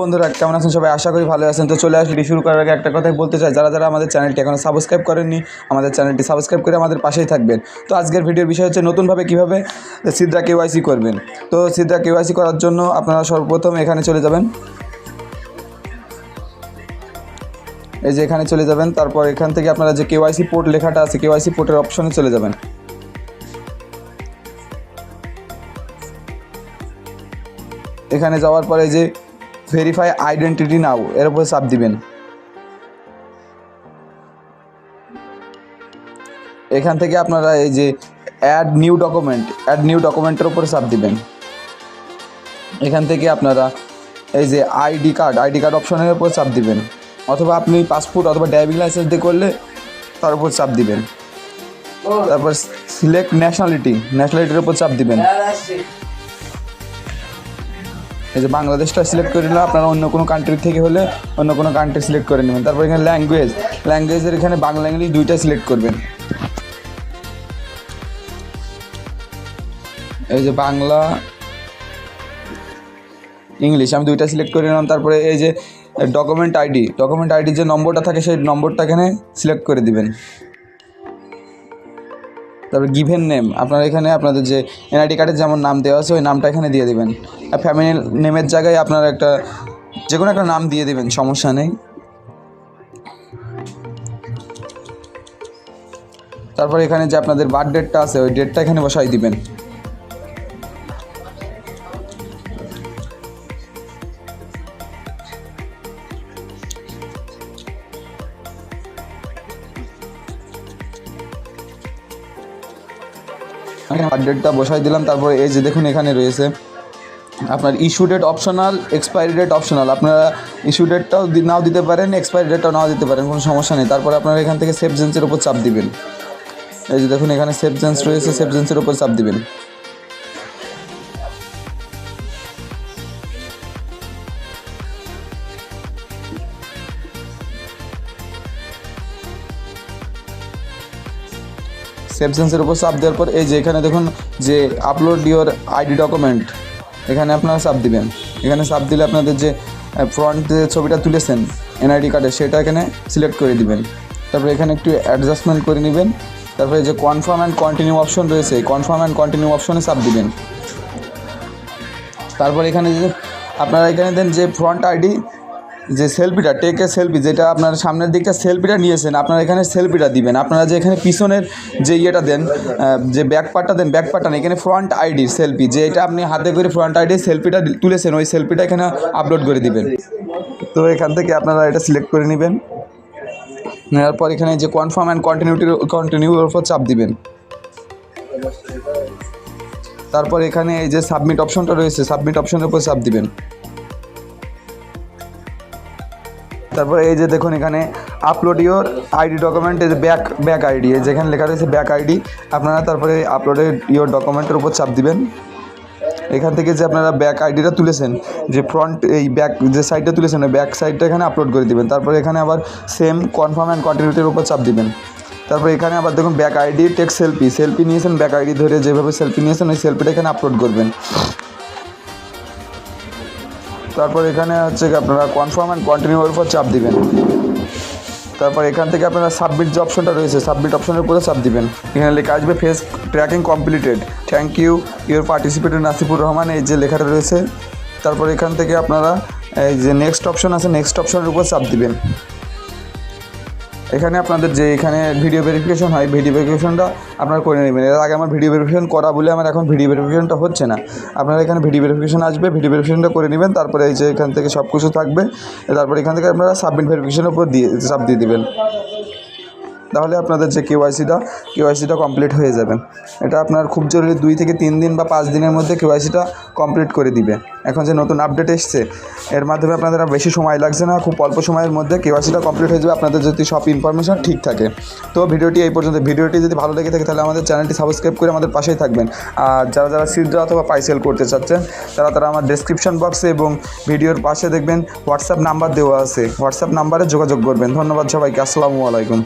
বন্ধুরা, কেমন আছেন সবাই? আশা করি ভালো আছেন। তো চলে আসলে শুরু করার আগে একটা কথাই বলতে চাই। যারা যারা আমাদের চ্যানেলটি এখনও সাবস্ক্রাইব করেননি, আমাদের চ্যানেলটি সাবস্ক্রাইব করে আমাদের পাশেই থাকবেন। তো আজকের ভিডিওর বিষয় হচ্ছে নতুনভাবে কীভাবে সিদ্রা কেওয়াইসি করবেন। তো সিদ্রা কেওয়াইসি করার জন্য আপনারা সর্বপ্রথম এখানে চলে যাবেন। এই যে এখানে চলে যাবেন। তারপর এখান থেকে আপনারা যে কেওয়াইসি পোর্ট লেখাটা আছে কেওয়াইসি পোর্টের অপশনে চলে যাবেন। এখানে যাওয়ার পরে যে ভেরিফাই আইডেন্টিটি নাও এর উপরে চাপ দিবেন। এখান থেকে আপনারা এই যে add new document add new ডকুমেন্টের উপরে চাপ দিবেন। এখান থেকে আপনারা এই যে আইডি কার্ড আইডি কার্ড অপশনের উপর চাপ দিবেন। অথবা আপনি পাসপোর্ট অথবা ড্রাইভিং লাইসেন্স দিয়ে করলে তার উপর চাপ দিবেন। তারপর সিলেক্ট ন্যাশনালিটি ন্যাশনালিটির উপর চাপ দিবেন। এই যে বাংলাদেশটা সিলেক্ট করে নিলে আপনারা অন্য কোনো কান্ট্রি থেকে হলে অন্য কোনো কান্ট্রি সিলেক্ট করে নেবেন। তারপর এখানে ল্যাঙ্গুয়েজ ল্যাঙ্গুয়েজের এখানে বাংলা ইংলিশ দুইটা সিলেক্ট করবেন। এই যে বাংলা ইংলিশ আমি দুইটা সিলেক্ট করে নিলাম, তারপরে এই যে ডকুমেন্ট আইডি ডকুমেন্ট আইডির যে নম্বরটা থাকে, সেই নম্বরটা এখানে সিলেক্ট করে দিবেন। তারপর গিভেন নেম। আপনারা এখানে আপনাদের যে এনআইডি কার্ডের যেমন নাম দেওয়া আছে, ওই নামটা এখানে দিয়ে দেবেন। আর ফ্যামিলি নেমের জায়গায় আপনারা একটা যে কোনো একটা নাম দিয়ে দেবেন, সমস্যা নেই। তারপর এখানে যে আপনাদের বার্থ ডেটটা আছে, ওই ডেটটা এখানে বসাই দিবেন। বার্থ ডেটটা বসাই দিলাম, তারপর এই যে দেখুন এখানে রয়েছে আপনার issue date optional expiry date optional আপনারা ইস্যু ডেটটাও নাও দিতে পারেন এক্সপায়ারি ডেটটাও নাও দিতে পারেন, কোনো সমস্যা নেই। তারপরে আপনারা এখান থেকে সেফ জেন্সের উপর চাপ দিবেন। এই যে দেখুন এখানে সেফ জেন্স রয়েছে সেফ জেন্সের উপর চাপ দিবেন। সেভ সেন্সের উপর চাপ দেওয়ার পর এই যে এখানে দেখুন যে আপলোড ইওর আইডি ডকুমেন্ট এখানে আপনারা চাপ দিবেন। এখানে চাপ দিলে আপনাদের যে ফ্রন্ট ছবিটা তুলেছেন এনআইডি কার্ডে সেটা এখানে সিলেক্ট করে দিবেন। তারপরে এখানে একটু অ্যাডজাস্টমেন্ট করে নেবেন। তারপরে যে কনফার্ম অ্যান্ড কন্টিনিউ অপশন রয়েছে কনফার্ম অ্যান্ড কন্টিনিউ অপশনে চাপ দিবেন। তারপর এখানে যে, আপনারা এখানে দেন যে ফ্রন্ট আইডি যে সেলফিটা টেক সেলফি যেটা আপনার সামনের দিকটা সেলফিটা নিয়েছেন, আপনারা এখানে সেলফিটা দিবেন। আপনারা যে এখানে পিছনের যে ইয়েটা দেন যে ব্যাক পার্টটা দেন ব্যাক পার্টটা এখানে ফ্রন্ট আইডি সেলফি যে এটা আপনি হাতে করে ফ্রন্ট আইডি সেলফিটা তুলেছেন, ওই সেলফিটা এখানে আপলোড করে দিবেন। তো এখান থেকে আপনারা এটা সিলেক্ট করে নেবেন। নেওয়ার পর এখানে যে কনফার্ম অ্যান্ড কন্টিনিউটির কন্টিনিউর উপর চাপ দিবেন। তারপর এখানে এই যে সাবমিট অপশনটা রয়েছে সাবমিট অপশনের উপর চাপ দিবেন। তারপরে এই যে দেখুন এখানে আপলোড ইওর আইডি ডকুমেন্ট এই যে ব্যাক ব্যাক আইডি যেখানে লেখা রয়েছে ব্যাক আইডি আপনারা তারপরে আপলোডেড ইওর ডকুমেন্টের উপর চাপ দিবেন। এখান থেকে যে আপনারা ব্যাক আইডিটা তুলেছেন, যে ফ্রন্ট এই ব্যাক যে সাইডটা তুলেছেন, ওই ব্যাক সাইডটা এখানে আপলোড করে দিবেন। তারপরে এখানে আবার সেম কনফার্ম অ্যান্ড কন্টিনিউটির উপর চাপ দিবেন। তারপরে এখানে আবার দেখুন back ID take selfie selfie নিয়েছেন ব্যাক আইডি ধরে যেভাবে সেলফি নিয়েছেন, ওই সেলফিটা এখানে আপলোড করবেন। তারপর এখানে হচ্ছে আপনারা কনফার্ম অ্যান্ড কন্টিনিউর উপর চাপ দিবেন। তারপর এখান থেকে আপনারা সাবমিট যে অপশনটা রয়েছে সাবমিট অপশনের উপরে চাপ দিবেন। এখানে লেখা আসবে face tracking completed thank you your participated Nasifur Rahman এই যে লেখাটা রয়েছে। তারপর এখান থেকে আপনারা, এই যে নেক্সট অপশন আছে নেক্সট অপশনের উপর চাপ দিবেন। এখানে আপনাদের যে এখানে ভিডিও ভেরিফিকেশন হয় ভিডিও ভেরিফিকেশনটা আপনারা করে নেবেন। এর আগে আমার ভিডিও ভেরিফিকেশন করা বলে আমার এখন ভিডিও ভেরিফিকেশনটা হচ্ছে না। আপনারা এখানে ভিডিও ভেরিফিকেশন আসবে ভিডিও ভেরিফিকেশনটা করে নেবেন, তারপরে এই যে এখান থেকে সব কিছু থাকবে, তারপরে এখান থেকে আপনারা সাবমিট ভেরিফিকেশনের উপর দিয়ে সাব দিয়ে দেবেন। তাহলে আপনাদের যে কেওয়াইসিটা কেওয়াইসিটা কমপ্লিট হয়ে যাবে। এটা আপনার খুব জরুরি দুই থেকে তিন দিন বা পাঁচ দিনের মধ্যে কেওয়াইসিটা কমপ্লিট করে দিবে। এখন যে নতুন আপডেট এসছে, এর মাধ্যমে আপনাদের বেশি সময় লাগছে না, খুব অল্প সময়ের মধ্যে কেওয়াইসিটা কমপ্লিট হয়ে যাবে। আপনাদের যদি সব ইনফরমেশন ঠিক থাকে। তো ভিডিওটি এই পর্যন্ত। ভিডিওটি যদি ভালো লেগে থাকে, তাহলে আমাদের চ্যানেলটি সাবস্ক্রাইব করে আমাদের পাশেই থাকবেন। আর যারা যারা সিদ্রা অথবা পাইসেল করতে চাচ্ছেন, তারা তারা আমার ডেসক্রিপশন বক্সে এবং ভিডিওর পাশে দেখবেন হোয়াটসঅ্যাপ নাম্বার দেওয়া আছে। হোয়াটসঅ্যাপ নাম্বারে যোগাযোগ করবেন। ধন্যবাদ সবাইকে। আসসালামু আলাইকুম।